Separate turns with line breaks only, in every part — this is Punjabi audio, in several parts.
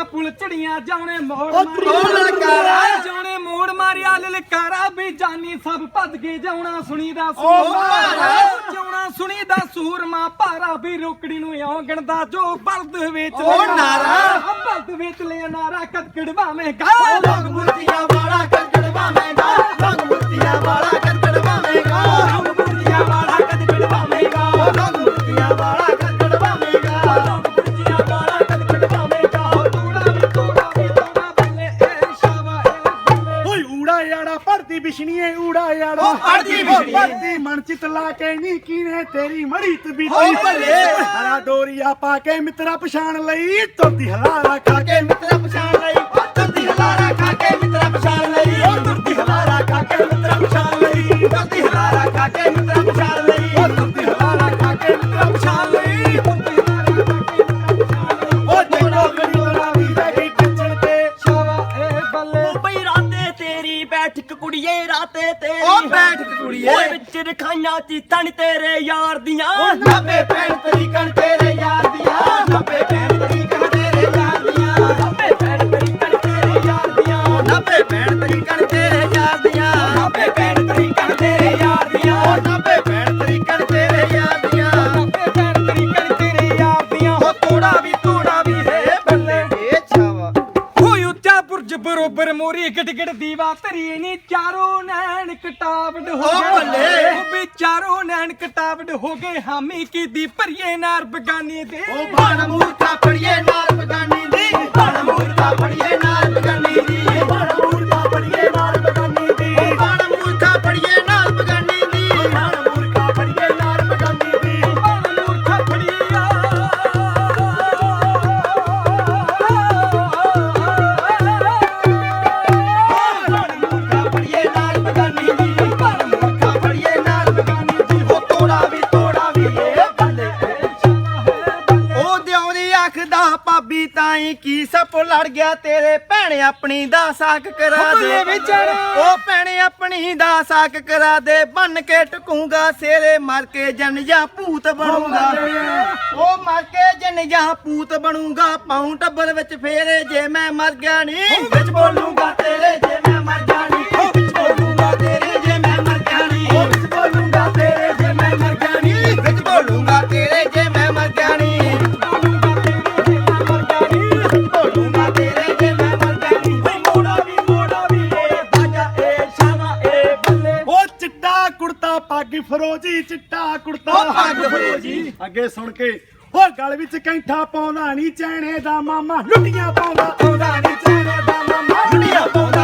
ਚੜੀਆਂ ਪੁਲ ਚੜੀਆਂ ਜਾਉਣੇ ਮੋੜ
ਮਾਰਿਆ
ਜਾਉਣੇ
ਮੋੜ ਮਾਰਿਆ ਲਲਕਾਰਾ ਵੀ ਜਾਨੀ ਸਭ ਭੱਜ ਗਏ
ਜਾਉਣਾ ਸੁਣੀ ਦਾ ਸੂਰਮਾ ਜਾਉਣਾ ਸੁਣੀ ਦਾ ਸੂਰਮਾ ਭਾਰਾ ਵੀ ਰੋਕੜੀ ਨੂੰ ਔਗਣ ਦਾ ਜੋ ਬਲਦ ਵਿੱਚ ਉਹ
ਨਾਰਾ।
ਬਲਦ ਵਿੱਚ ਲੈ ਨਾਰਾ ਕਦਕੜਵਾ ਮੈਂ ਗਾ
ਲੋਕ ਬੁੱਧੀਆਂ ਵਾਲਾ
ਊੜਾ ਯਾੜਾ ਭਰਤੀ ਬਿਸ਼ਣੀਏ ਊੜਾ ਯਾੜਾ
ਬਿਸ਼ਨੀਏ।
ਭਰਤੀ ਮਨ ਚਿਤ ਲਾ ਕੇ ਨੀ ਕੀਨੇ ਤੇਰੀ ਮੜੀ ਤਬੀਤੀ। ਹਰਾ ਡੋਰੀਆ ਪਾ ਕੇ ਮਿੱਤਰਾ ਪਛਾਣ ਲਈ ਤੁਰਦੀ ਹਲਾਰਾ ਖਾ ਕੇ
ਮਿੱਤਰਾ ਪਛਾਣ ਲਈ
ਰਾਤੇ ਤੇਰੀ ਬੈਠਕ ਕੁੜੀਏ ਰਾਤੇ ਤੇਰੀ
ਓ ਬੈਠਕ ਕੁੜੀਏ।
ਓਏ ਵਿੱਚ ਰਖਾਈਆਂ ਚੀਤਾਂ ਨੀ ਤੇਰੇ ਯਾਰ ਦੀਆਂ।
ਓ ਨਾਬੇ ਪੈਣ ਤਰੀਕਣ ਤੇਰੇ ਯਾਰ ਦੀਆਂ। ਨਾਬੇ ਪੈਣ ਤਰੀਕਣ ਤੇਰੇ ਯਾਰ ਦੀਆਂ। ਨਾਬੇ ਪੈਣ ਤਰੀਕਣ ਤੇਰੇ ਯਾਰ ਦੀਆਂ। ਨਾਬੇ ਪੈਣ ਤਰੀਕਣ
ਬਰੋਬਰ ਮੋਰੀ ਗਿੜ ਗਿੜ ਦੀਵਾ ਧਰੀ ਨੀ ਚਾਰੋਂ ਨੈਣ ਕਟਾਵੜ ਹੋ ਗਏ
ਬੱਲੇ।
ਉਹ ਵੀ ਚਾਰੋਂ ਨੈਣ ਕਟਾਵੜ ਹੋ ਗਏ ਹਾਮੀ ਕੀ ਦੀ ਭਰੀਏ ਨਾਰ ਬਗਾਨੀ ਦੇ।
ਓ ਬਾਣ ਮੂਰਖਾ ਫੜੀਏ ਨਾਲ ਬਗਾਨੀ ਦੀ। ਬਾਣ ਮੂਰਖਾ ਫੜੀਏ ਨਾਲ ਤਾਈ ਕੀ ਸਪ ਲੜ ਗਿਆ? ਤੇਰੇ ਭੈਣ ਆਪਣੀ ਦਾ ਸਾਕ ਕਰਾ ਦੇ। ਉਹ ਭੈਣ ਆਪਣੀ ਦਾ ਸਾਕ ਕਰਾ ਦੇ। ਬੰਨ ਕੇ ਟਕੂੰਗਾ ਸੇਰੇ ਮਰ ਕੇ ਜਨ ਜਾਂ ਭੂਤ ਬਣੂਗਾ। ਉਹ ਮਰ ਕੇ ਜਨ ਜਾਂ ਭੂਤ ਬਣੂਗਾ। ਪਾਉਂ ਟੱਬਰ ਵਿੱਚ ਫੇਰੇ ਜੇ ਮੈਂ ਮਰ ਗਿਆ ਨਹੀਂ ਵਿੱਚ ਬੋਲੂਗਾ। ਤੇਰੇ ਜੇ ਮੈਂ ਮਰ ਗਿਆ
ਪੱਗ ਫਰੋਜੀ ਚਿੱਟਾ ਕੁੜਤਾ
ਪੱਗ ਫਰੋਜੀ।
ਅੱਗੇ ਸੁਣ ਕੇ ਓ ਗਲ ਵਿੱਚ ਕੈਂਠਾ ਪਾਉਂਦਾ ਨਹੀਂ ਚੈਣੇ ਦਾ ਮਾਮਾ ਲੁੱਟੀਆਂ ਪਾਉਂਦਾ
ਆਉਂਦਾ ਨੀ ਚੈਣੇ ਦਾ ਮਾਮਾ ਲੁੱਡੀਆਂ ਪਾਉਂਦਾ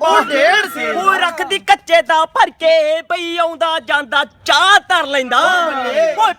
ਉਹ ਡੇਢ
ਸੀ।
ਉਹ ਰੱਖਦੀ ਕੱਚੇ ਦਾ ਭਰ ਕੇ ਬਈ ਆਉਂਦਾ ਜਾਂਦਾ ਚਾਹ ਧਰ ਲੈਂਦਾ। ਓਏ